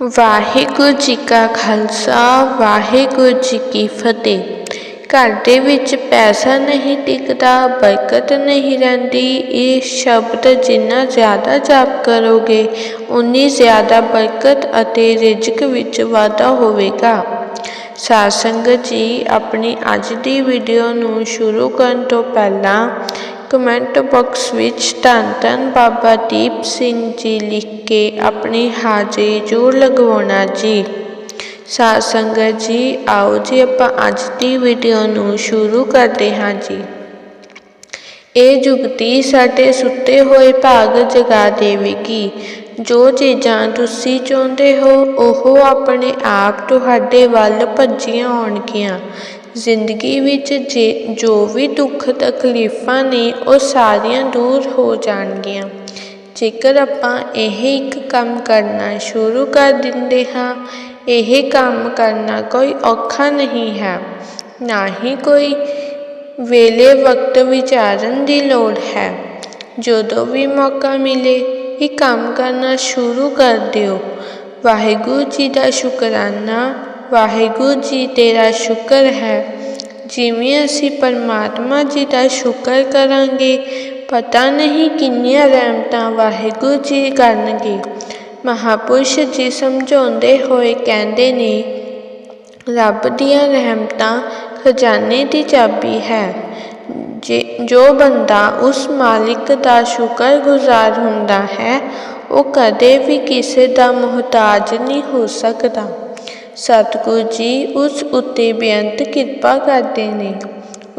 ਵਾਹਿਗੁਰੂ ਜੀ ਕਾ ਖਾਲਸਾ, ਵਾਹਿਗੁਰੂ ਜੀ ਕੀ ਫਤਿਹ। ਘਰ ਦੇ ਵਿੱਚ ਪੈਸਾ ਨਹੀਂ ਟਿਕਦਾ, ਬਰਕਤ ਨਹੀਂ ਰਹਿੰਦੀ, ਇਹ ਸ਼ਬਦ ਜਿੰਨਾ ਜ਼ਿਆਦਾ ਜਾਪ ਕਰੋਗੇ ਉਨੀ ਜ਼ਿਆਦਾ ਬਰਕਤ ਅਤੇ ਰਿਜ਼ਕ ਵਿੱਚ ਵਾਧਾ ਹੋਵੇਗਾ। ਸਾਧ ਸੰਗਤ ਜੀ, ਆਪਣੀ ਅੱਜ ਦੀ ਵੀਡੀਓ ਨੂੰ ਸ਼ੁਰੂ ਕਰਨ ਤੋਂ ਪਹਿਲਾਂ ਕਮੈਂਟ ਬਾਕਸ ਵਿੱਚ ਧੰਨ ਧੰਨ ਬਾਬਾ ਦੀਪ ਸਿੰਘ ਜੀ ਲਿਖ ਕੇ ਆਪਣੀ ਹਾਜ਼ਰੀ ਜ਼ਰੂਰ ਲਗਵਾਉਣਾ ਜੀ। ਸਾਧ ਸੰਗਤ ਜੀ, ਆਓ ਜੀ ਆਪਾਂ ਅੱਜ ਦੀ ਵੀਡੀਓ ਨੂੰ ਸ਼ੁਰੂ ਕਰਦੇ ਹਾਂ ਜੀ। ਇਹ ਜੁਗਤੀ ਸਾਡੇ ਸੁੱਤੇ ਹੋਏ ਭਾਗ ਜਗਾ ਦੇਵੇਗੀ। ਜੋ ਚੀਜ਼ਾਂ ਤੁਸੀਂ ਚਾਹੁੰਦੇ ਹੋ, ਉਹ ਆਪਣੇ ਆਪ ਤੁਹਾਡੇ ਵੱਲ ਭੱਜੀਆਂ ਆਉਣਗੀਆਂ। ਜ਼ਿੰਦਗੀ ਵਿੱਚ ਜੇ, ਜੋ ਵੀ ਦੁੱਖ ਤਕਲੀਫਾਂ ਨੇ, ਉਹ ਸਾਰੀਆਂ ਦੂਰ ਹੋ ਜਾਣਗੀਆਂ। ਜੇਕਰ ਆਪਾਂ ਇਹ ਇੱਕ ਕੰਮ ਕਰਨਾ ਸ਼ੁਰੂ ਕਰ ਦਿੰਦੇ ਹਾਂ, ਇਹ ਕੰਮ ਕਰਨਾ ਕੋਈ ਔਖਾ ਨਹੀਂ ਹੈ। ਨਾ ਹੀ ਕੋਈ ਵੇਲੇ ਵਕਤ ਵਿਚਾਰਨ ਦੀ ਲੋੜ ਹੈ। ਜਦੋਂ ਵੀ ਮੌਕਾ ਮਿਲੇ, ਇਹ ਕੰਮ ਕਰਨਾ ਸ਼ੁਰੂ ਕਰ ਦਿਓ। ਵਾਹਿਗੁਰੂ ਜੀ ਦਾ ਸ਼ੁਕਰਾਨਾ। ਵਾਹਿਗੁਰੂ ਜੀ ਤੇਰਾ ਸ਼ੁਕਰ ਹੈ। ਜਿਵੇਂ ਅਸੀਂ ਪਰਮਾਤਮਾ ਜੀ ਦਾ ਸ਼ੁਕਰ ਕਰਾਂਗੇ, ਪਤਾ ਨਹੀਂ ਕਿੰਨੀਆਂ ਰਹਿਮਤਾਂ ਵਾਹਿਗੁਰੂ ਜੀ ਕਰਨਗੇ। ਮਹਾਪੁਰਸ਼ ਜੀ ਸਮਝਾਉਂਦੇ ਹੋਏ ਕਹਿੰਦੇ ਨੇ, ਰੱਬ ਦੀਆਂ ਰਹਿਮਤਾਂ ਖਜ਼ਾਨੇ ਦੀ ਚਾਬੀ ਹੈ। ਜੇ, ਜੋ ਬੰਦਾ ਉਸ ਮਾਲਿਕ ਦਾ ਸ਼ੁਕਰਗੁਜ਼ਾਰ ਹੁੰਦਾ ਹੈ, ਉਹ ਕਦੇ ਵੀ ਕਿਸੇ ਦਾ ਮੁਹਤਾਜ ਨਹੀਂ ਹੋ ਸਕਦਾ। ਸਤਿਗੁਰੂ ਜੀ ਉਸ ਉੱਤੇ ਬੇਅੰਤ ਕਿਰਪਾ ਕਰਦੇ ਨੇ।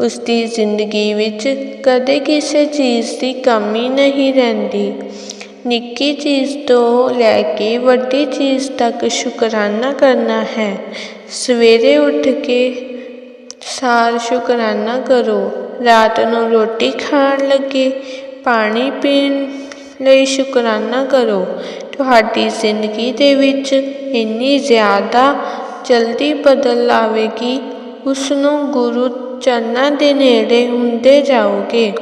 ਉਸ ਦੀ ਜ਼ਿੰਦਗੀ ਵਿੱਚ ਕਦੇ ਕਿਸੇ ਚੀਜ਼ ਦੀ ਕਮੀ ਨਹੀਂ ਰਹਿੰਦੀ। ਨਿੱਕੀ ਚੀਜ਼ ਤੋਂ ਲੈ ਕੇ ਵੱਡੀ ਚੀਜ਼ ਤੱਕ ਸ਼ੁਕਰਾਨਾ ਕਰਨਾ ਹੈ। ਸਵੇਰੇ ਉੱਠ ਕੇ ਸਾਰ ਸ਼ੁਕਰਾਨਾ ਕਰੋ। ਰਾਤ ਨੂੰ ਰੋਟੀ ਖਾਣ ਲੱਗੇ ਪਾਣੀ ਪੀਣ ਲਈ ਸ਼ੁਕਰਾਨਾ ਕਰੋ। ਤੁਹਾਡੀ ਜ਼ਿੰਦਗੀ ਦੇ ਵਿੱਚ ਇੰਨੀ ਜ਼ਿਆਦਾ ਜਲਦੀ ਬਦਲ ਆਵੇਗੀ ਉਸ ਨੂੰ ਗੁਰੂ ਚਰਨਾਂ ਦੇ ਨੇੜੇ ਹੁੰਦੇ ਜਾਓਗੇ।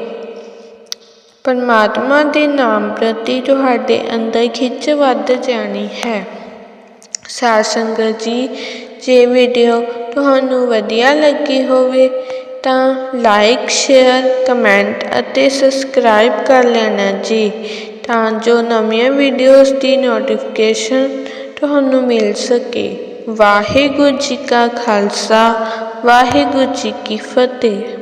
ਪਰਮਾਤਮਾ ਦੇ ਨਾਮ ਪ੍ਰਤੀ ਤੁਹਾਡੇ ਅੰਦਰ ਖਿੱਚ ਵੱਧ ਜਾਣੀ ਹੈ। ਸਾਧ ਸੰਗਤ ਜੀ, ਜੇ ਵੀਡੀਓ ਤੁਹਾਨੂੰ ਵਧੀਆ ਲੱਗੀ ਹੋਵੇ, ਤਾਂ ਲਾਈਕ ਸ਼ੇਅਰ ਕਮੈਂਟ ਅਤੇ ਸਬਸਕ੍ਰਾਈਬ ਕਰ ਲੈਣਾ ਜੀ। ਤਾਂ ਜੋ ਨਵੀਆਂ ਵੀਡੀਓਜ਼ ਦੀ ਨੋਟੀਫਿਕੇਸ਼ਨ ਤੁਹਾਨੂੰ ਮਿਲ ਸਕੇ। ਵਾਹਿਗੁਰੂ ਜੀ ਕਾ ਖਾਲਸਾ, ਵਾਹਿਗੁਰੂ ਜੀ ਕੀ ਫਤਿਹ।